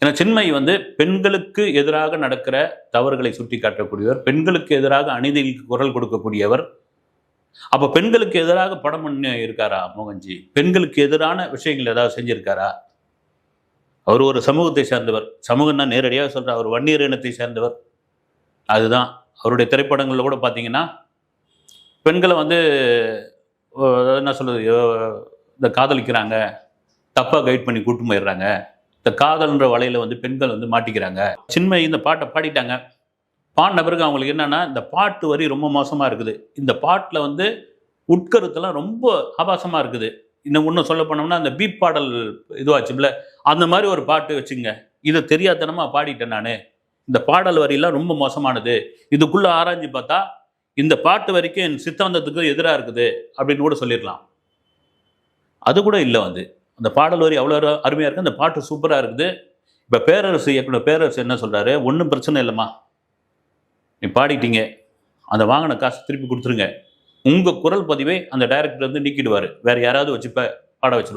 ஏன்னா சின்மயி வந்து பெண்களுக்கு எதிராக நடக்கிற தவறுகளை சுட்டி காட்டக்கூடியவர் பெண்களுக்கு எதிராக அநீதிக்கு குரல் கொடுக்கக்கூடியவர். அப்போ பெண்களுக்கு எதிராக படம் பண்ணி இருக்காரா மோகன்ஜி? பெண்களுக்கு எதிரான விஷயங்கள் ஏதாவது செஞ்சிருக்காரா? அவர் ஒரு சமூகத்தை சேர்ந்தவர். சமூகம்னா நேரடியாக சொல்ற அவர் வன்னியர் இனத்தை சேர்ந்தவர். அதுதான். அவருடைய திரைப்படங்களில் கூட பார்த்தீங்கன்னா பெண்களை வந்து என்ன சொல்றது இந்த காதலிக்கிறாங்க தப்பாக கைட் பண்ணி கூட்டு போயிடுறாங்க. இந்த காதல்ன்ற வலையில் வந்து பெண்கள் வந்து மாட்டிக்கிறாங்க. சின்மை இந்த பாட்டை பாடிட்டாங்க. பாடின பிறகு அவங்களுக்கு என்னன்னா இந்த பாட்டு வரி ரொம்ப மோசமாக இருக்குது. இந்த பாட்டில் வந்து உட்கருத்தெல்லாம் ரொம்ப ஆபாசமாக இருக்குது. இன்னும் இன்னும் சொல்ல போனோம்னா அந்த பீப் பாடல் இதுவாச்சும்ல அந்த மாதிரி ஒரு பாட்டு வச்சுங்க. இதை தெரியாதனமாக பாடிட்டேன் நான். இந்த பாடல் வரியெல்லாம் ரொம்ப மோசமானது. இதுக்குள்ளே ஆராய்ஞ்சு பார்த்தா இந்த பாட்டு வரைக்கும் என் சித்தாந்தத்துக்கு எதிராக இருக்குது அப்படின்னு கூட சொல்லிடலாம். அது கூட இல்லை வந்து. அந்த பாடல் வரி அவ்வளோ அருமையாக இருக்குது அந்த பாட்டு சூப்பராக இருக்குது. இப்போ பேரரசு இயக்குனர் பேரரசு என்ன சொல்கிறாரு ஒன்றும் பிரச்சனை இல்லைம்மா. நீ பாடிட்டீங்க. அந்த வாங்கின காசு திருப்பி கொடுத்துருங்க. உங்கள் குரல் பதிவை அந்த டைரக்டர் வந்து நீக்கிடுவார். வேறு யாராவது வச்சு பாட வச்சுருவார்.